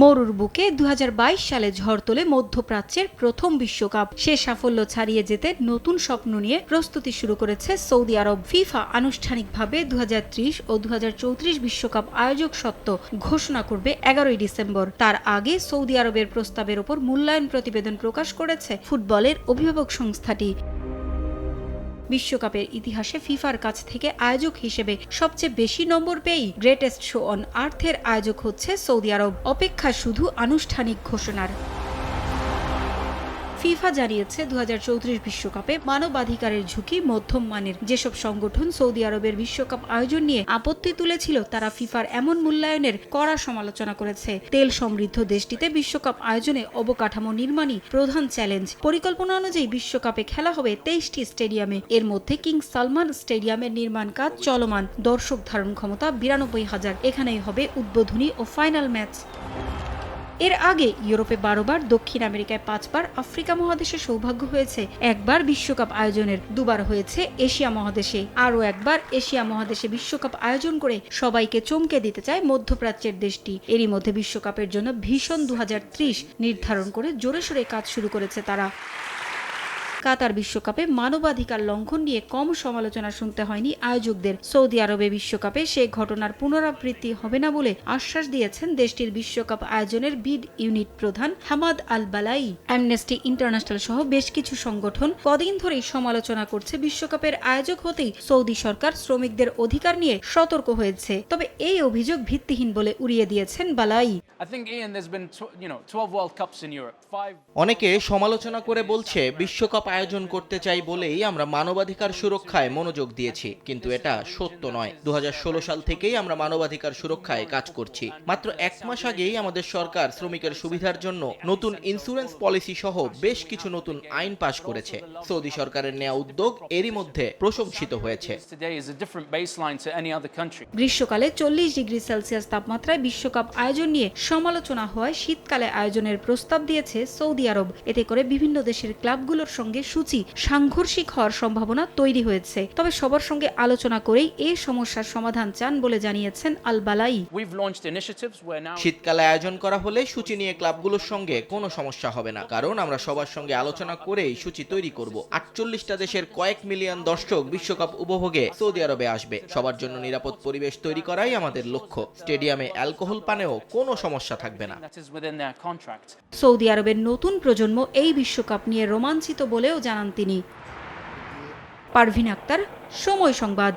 মরুর বুকে দু হাজার বাইশ সালে ঝড় তোলে মধ্যপ্রাচ্যের প্রথম বিশ্বকাপ। সে সাফল্য ছাড়িয়ে যেতে নতুন স্বপ্ন নিয়ে প্রস্তুতি শুরু করেছে সৌদি আরব। ফিফা আনুষ্ঠানিকভাবে দু হাজার ত্রিশ ও দু বিশ্বকাপ আয়োজক সত্ত্ব ঘোষণা করবে এগারোই ডিসেম্বর। তার আগে সৌদি আরবের প্রস্তাবের ওপর মূল্যায়ন প্রতিবেদন প্রকাশ করেছে ফুটবলের অভিভাবক সংস্থাটি। বিশ্বকাপের ইতিহাসে ফিফার কাছ থেকে আয়োজক হিসেবে সবচেয়ে বেশি নম্বর পেয়েই গ্রেটেস্ট শো অন আর্থের আয়োজক হচ্ছে সৌদি আরব। অপেক্ষা শুধু আনুষ্ঠানিক ঘোষণার। ফিফা জানিয়েছে দু বিশ্বকাপে মানবাধিকারের ঝুঁকি মধ্যম মানের। যেসব সংগঠন সৌদি আরবের বিশ্বকাপ আয়োজন নিয়ে আপত্তি তুলেছিল, তারা ফিফার এমন মূল্যায়নের কড়া সমালোচনা করেছে। তেল সমৃদ্ধ দেশটিতে বিশ্বকাপ আয়োজনে অবকাঠামো নির্মাণই প্রধান চ্যালেঞ্জ। পরিকল্পনা অনুযায়ী বিশ্বকাপে খেলা হবে তেইশটি স্টেডিয়ামে। এর মধ্যে কিং সালমান স্টেডিয়ামের নির্মাণ কাজ চলমান। দর্শক ধারণ ক্ষমতা বিরানব্বই হাজার। এখানেই হবে উদ্বোধনী ও ফাইনাল ম্যাচ। এর আগে ইউরোপে বারোবার, দক্ষিণ আমেরিকায় পাঁচবার, আফ্রিকা মহাদেশে সৌভাগ্য হয়েছে। একবার বিশ্বকাপ আয়োজনের দুবার হয়েছে এশিয়া মহাদেশে। আরও একবার এশিয়া মহাদেশে বিশ্বকাপ আয়োজন করে সবাইকে চমকে দিতে চায় মধ্যপ্রাচ্যের দেশটি। এরই মধ্যে বিশ্বকাপের জন্য ভীষণ দু হাজার ত্রিশ নির্ধারণ করে জোরে সোরে কাজ শুরু করেছে তারা। কাতার বিশ্বকাপে মানবাধিকার লঙ্ঘন নিয়ে কম সমালোচনা শুনতে হয়নি আয়োজকদের। সৌদি আরবে বিশ্বকাপে সে ঘটনার পুনরাবৃত্তি হবে না বলে আশ্বাস দিয়েছেন দেশটির বিশ্বকাপ আয়োজনের বিড ইউনিট প্রধান হামাদ আল বালাই অ্যামনেস্টি ইন্টারন্যাশনাল সহ বেশ কিছু সংগঠন কদিন ধরেই সমালোচনা করছে বিশ্বকাপের আয়োজক হতেই সৌদি সরকার শ্রমিকদের অধিকার নিয়ে সতর্ক হয়েছে। তবে এই অভিযোগ ভিত্তিহীন বলে উড়িয়ে দিয়েছেন বালাই I think, Ian, there's been, tw- you know, 12 World Cups in Europe. Five অনেকে সমালোচনা করে বলছে বিশ্বকাপ আয়োজন করতে চাই বলেই আমরা মানবাধিকার সুরক্ষায় মনোযোগ দিয়েছি। কিন্তু এটা সত্য নয়। দু সাল থেকেই আমরা মানবাধিকার সুরক্ষায় কাজ করছি। মাত্র এক মাস আগেই আমাদের সরকার শ্রমিকের সুবিধার জন্য নতুন ইন্স্যুরেন্স পলিসি সহ বেশ কিছু নতুন আইন পাশ করেছে। সৌদি সরকারের নেওয়া উদ্যোগ এরই মধ্যে প্রশংসিত হয়েছে. গ্রীষ্মকালে চল্লিশ ডিগ্রি সেলসিয়াস তাপমাত্রায় বিশ্বকাপ আয়োজন নিয়ে সমালোচনা হওয়ায় শীতকালে আয়োজনের প্রস্তাব দিয়েছে সৌদি আরব। এতে করে বিভিন্ন দেশের ক্লাবগুলোর সঙ্গে সূচি সাংঘর্ষিক হওয়ার সম্ভাবনা তৈরি হয়েছে। তবে সবার সঙ্গে আলোচনা করেই এ সমস্যার সমাধান চান বলে জানিয়েছেন আল বালাই শীতকালে আয়োজন করা হলে সূচি নিয়ে ক্লাবগুলোর সঙ্গে কোনো সমস্যা হবে না। কারণ আমরা সবার সঙ্গে আলোচনা করেই সূচি তৈরি করব। আটচল্লিশটা দেশের কয়েক মিলিয়ন দর্শক বিশ্বকাপ উপভোগে সৌদি আরবে আসবে। সবার জন্য নিরাপদ পরিবেশ তৈরি করাই আমাদের লক্ষ্য। স্টেডিয়ামে অ্যালকোহল পানেও কোনো সমস্যা থাকবে না. সৌদি আরবের নতুন প্রজন্ম এই বিশ্বকাপ নিয়ে রোমাঞ্চিত বলেও জানান তিনি। পারভিন আক্তার সময় সংবাদ।